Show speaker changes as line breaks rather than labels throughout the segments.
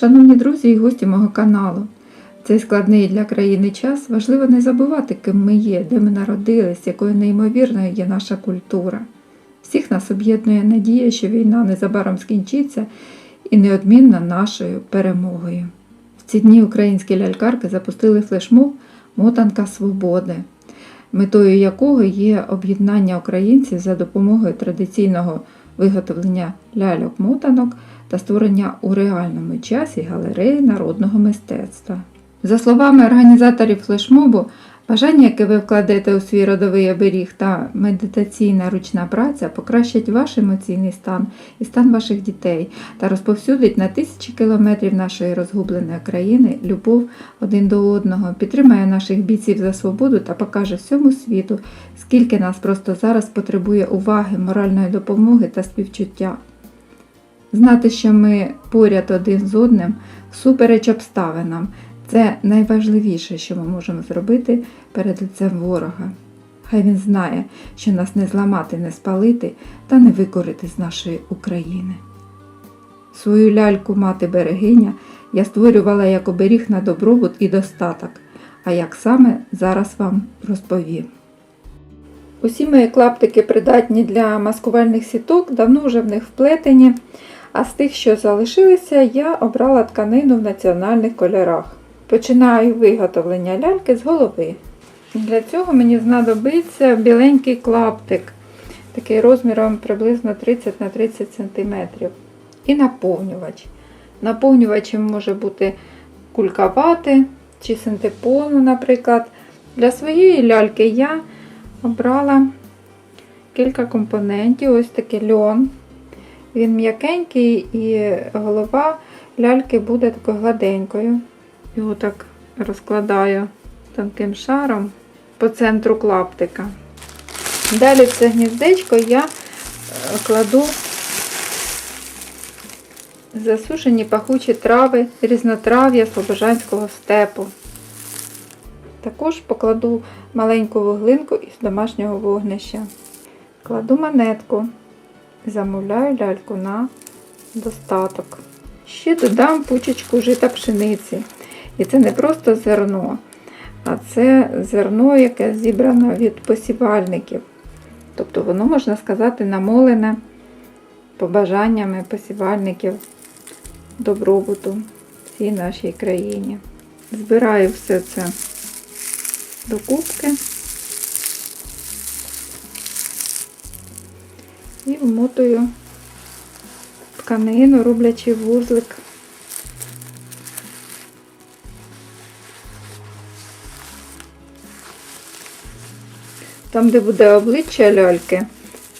Шановні друзі і гості мого каналу, цей складний для країни час важливо не забувати, ким ми є, де ми народились, якою неймовірною є наша культура. Всіх нас об'єднує надія, що війна незабаром скінчиться і неодмінно нашою перемогою. В ці дні українські лялькарки запустили флешмоб Мотанка Свободи, метою якого є об'єднання українців за допомогою традиційного виготовлення ляльок-мотанок та створення у реальному часі галереї народного мистецтва. За словами організаторів флешмобу, бажання, яке ви вкладете у свій родовий оберіг та медитаційна ручна праця покращать ваш емоційний стан і стан ваших дітей та розповсюдить на тисячі кілометрів нашої розгубленої країни любов один до одного, підтримає наших бійців за свободу та покаже всьому світу, скільки нас просто зараз потребує уваги, моральної допомоги та співчуття. Знати, що ми поряд один з одним, всупереч обставинам, це найважливіше, що ми можемо зробити перед лицем ворога. Хай він знає, що нас не зламати, не спалити та не викорити з нашої України. Свою ляльку мати берегиня я створювала як оберіг на добробут і достаток, а як саме зараз вам розповім. Усі мої клаптики придатні для маскувальних сіток, давно вже в них вплетені, а з тих, що залишилися, я обрала тканину в національних кольорах. Починаю виготовлення ляльки з голови. Для цього мені знадобиться біленький клаптик, такий розміром приблизно 30 на 30 см. І наповнювач. Наповнювачем може бути кулька вати чи синтепону, наприклад. Для своєї ляльки я обрала кілька компонентів. Ось такий льон. Він м'якенький і голова ляльки буде такою гладенькою. Його так розкладаю тонким шаром по центру клаптика. Далі це гніздечко я е, кладу засушені пахучі трави різнотрав'я слобожанського степу. Також покладу маленьку вуглинку із домашнього вогнища. Кладу монетку, замовляю ляльку на достаток. Ще додам пучечку жита пшениці. І це не просто зерно, а це зерно, яке зібрано від посівальників. Тобто воно, можна сказати, намолене побажаннями посівальників добробуту всій нашій країні. Збираю все це до і вмотую тканину, роблячи вузлик. Там, де буде обличчя ляльки,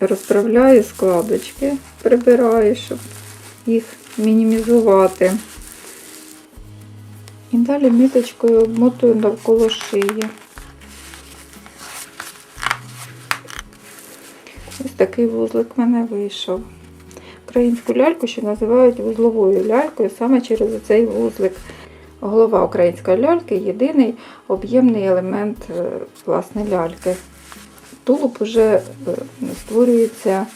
розправляю складочки, прибираю, щоб їх мінімізувати. І далі ниточкою обмотую навколо шиї. Такий вузлик в мене вийшов. Українську ляльку ще називають вузловою лялькою саме через цей вузлик. Голова української ляльки єдиний об'ємний елемент е, власне ляльки. Тулуб вже е, створюється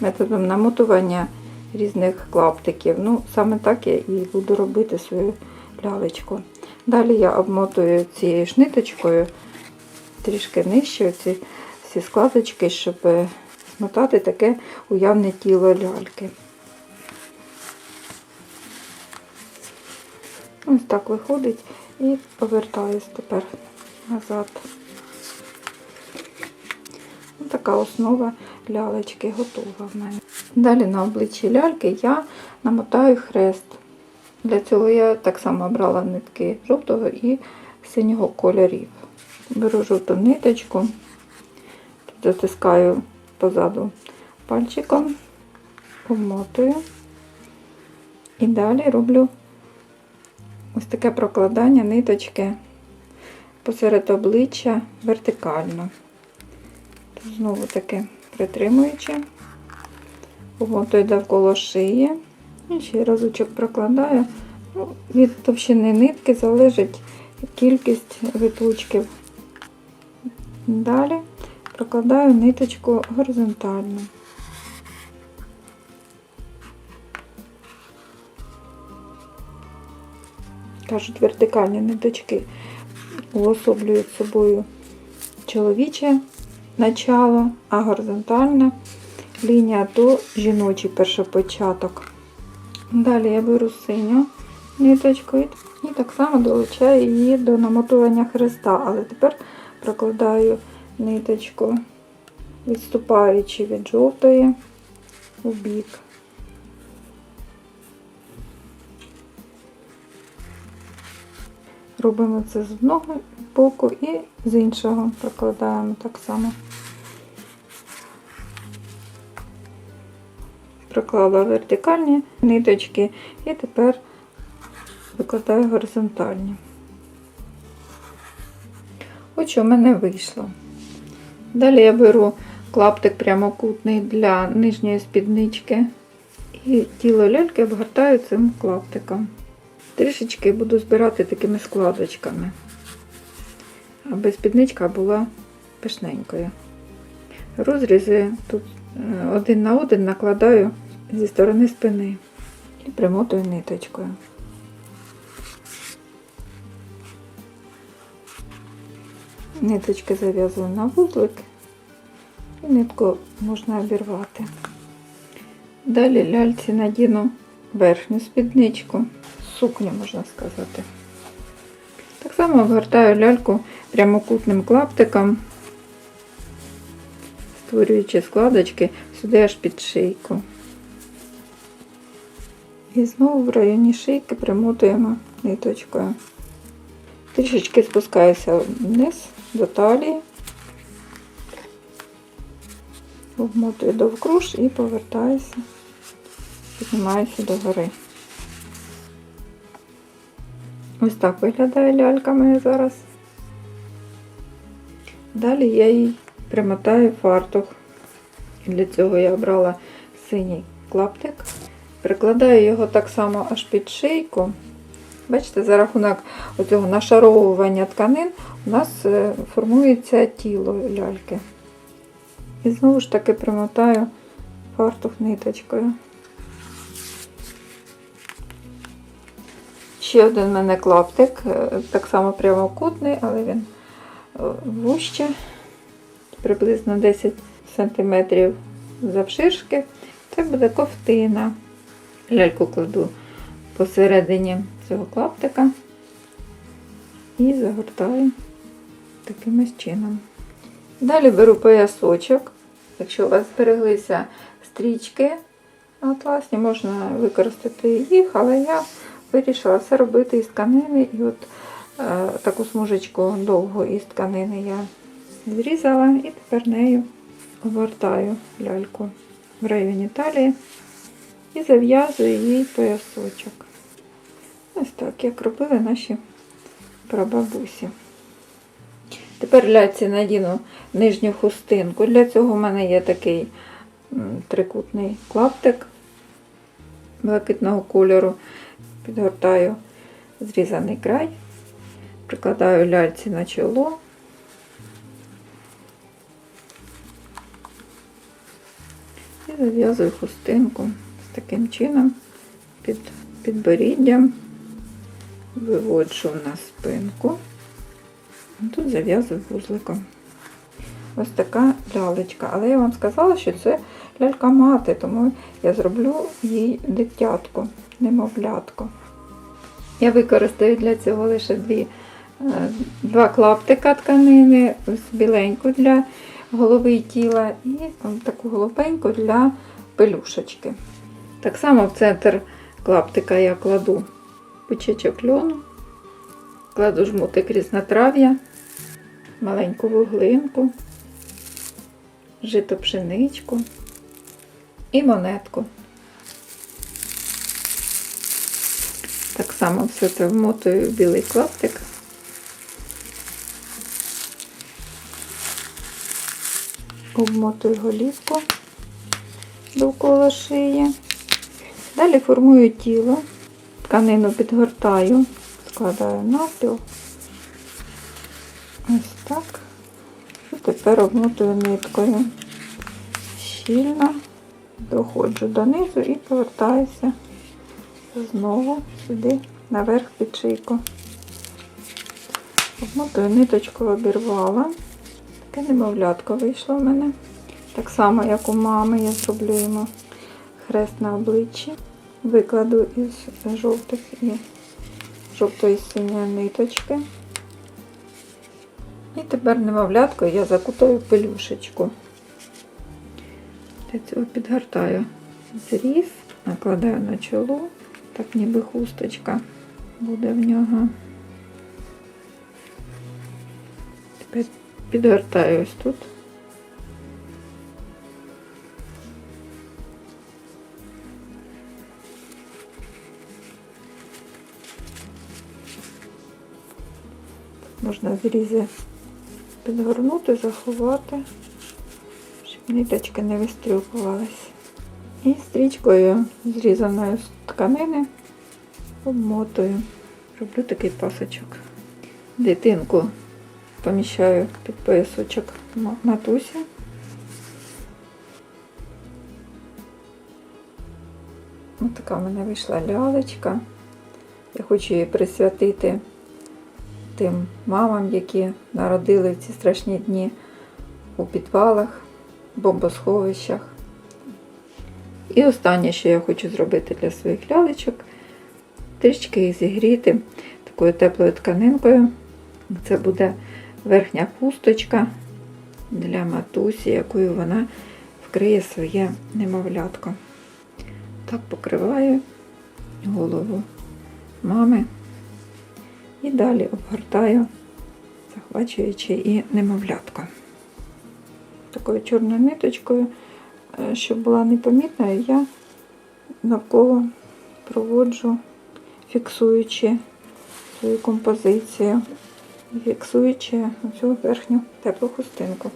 методом намотування різних клаптиків. Ну, саме так я і буду робити свою лялечку. Далі я обмотую цією ж ниточкою трішки нижче ці всі складочки, щоб змотати таке уявне тіло ляльки. Ось так виходить і повертаюсь тепер назад. Ось така основа лялечки готова в мене. Далі на обличчі ляльки я намотаю хрест. Для цього я так само брала нитки жовтого і синього кольорів. Беру жовту ниточку, затискаю позаду пальчиком, обмотую і далі роблю ось таке прокладання ниточки посеред обличчя вертикально. Знову таки притримуючи, обмотую довкола шиї. І ще разочок прокладаю. Ну, від товщини нитки залежить кількість виточків. Далі прокладаю ниточку горизонтально. кажуть, вертикальні ниточки уособлюють собою чоловіче начало, а горизонтальна лінія то жіночий першопочаток. Далі я беру синю ниточку і так само долучаю її до намотування хреста, але тепер прокладаю ниточку, відступаючи від жовтої у бік. Робимо це з одного боку і з іншого прокладаємо так само. Проклала вертикальні ниточки і тепер викладаю горизонтальні. Ось що в мене вийшло. Далі я беру клаптик прямокутний для нижньої спіднички і тіло ляльки обгортаю цим клаптиком. Трішечки буду збирати такими складочками, аби спідничка була пишненькою. Розрізи тут е, один на один накладаю зі сторони спини і примотую ниточкою. Ниточки зав'язую на вузлик і нитку можна обірвати. Далі ляльці надіну верхню спідничку, сукню, можна сказати. Так само обгортаю ляльку прямокутним клаптиком, створюючи складочки сюди аж під шийку. І знову в районі шийки примотуємо ниточкою. Трішечки спускаюся вниз до талії, обмотую довкруж і повертаюся, піднімаюся до гори. Ось так виглядає лялька моя зараз. Далі я їй примотаю фартух. Для цього я обрала синій клаптик. Прикладаю його так само аж під шийку. Бачите, за рахунок цього нашаровування тканин у нас е, формується тіло ляльки. І знову ж таки примотаю фартух ниточкою. Ще один в мене клаптик, е, так само прямокутний, але він е, вужче, приблизно 10 см завширшки. Це буде ковтина. Ляльку кладу посередині цього клаптика і загортаю таким чином. Далі беру поясочок. Якщо у вас збереглися стрічки атласні, можна використати їх, але я вирішила все робити із тканини. І от е, таку смужечку довгу із тканини я зрізала і тепер нею обгортаю ляльку в районі талії і зав'язую їй поясочок. Ось так, як робили наші прабабусі. Тепер ляці надіну нижню хустинку. Для цього в мене є такий трикутний клаптик блакитного кольору. Підгортаю зрізаний край, прикладаю ляльці на чоло. І зав'язую хустинку з таким чином під підборіддям, виводжу на спинку, тут зав'язую вузликом. Ось така лялечка. Але я вам сказала, що це лялька мати, тому я зроблю їй дитятку, немовлятку. Я використаю для цього лише дві, е, два клаптика тканини, біленьку для голови і тіла, і таку голубеньку для пелюшечки. Так само в центр клаптика я кладу пучечок льону, кладу жмутик різнотрав'я, маленьку вуглинку, жито пшеничку і монетку. Так само все це вмотую в білий клаптик. Обмотую голівку довкола шиї. Далі формую тіло, тканину підгортаю, складаю навпіл. Ось так. І тепер обмотую ниткою. Щільно доходжу донизу і повертаюся знову сюди наверх під шийку. Обмотую ниточку обірвала. Таке немовлятко вийшло в мене. Так само, як у мами, я зроблю йому хрест на обличчі. Викладу із жовтих і жовтої синьої ниточки. І тепер немовляткою я закутаю пелюшечку. Для цього підгортаю зріз, накладаю на чоло, так ніби хусточка буде в нього. Тепер підгортаю ось тут. Можна зрізи підгорнути, заховати, щоб ниточки не вистрюпувались. І стрічкою зрізаною з тканини обмотую. Роблю такий пасочок. Дитинку поміщаю під поясочок ма- матусі. Ось така в мене вийшла лялечка. Я хочу її присвятити тим мамам, які народили в ці страшні дні у підвалах, бомбосховищах. І останнє, що я хочу зробити для своїх лялечок, трішки їх зігріти такою теплою тканинкою. Це буде верхня хусточка для матусі, якою вона вкриє своє немовлятко. Так покриваю голову мами. І далі обгортаю, захвачуючи і немовлятка. Такою чорною ниточкою, е, щоб була непомітна, я навколо проводжу, фіксуючи свою композицію, фіксуючи цю верхню теплу хустинку.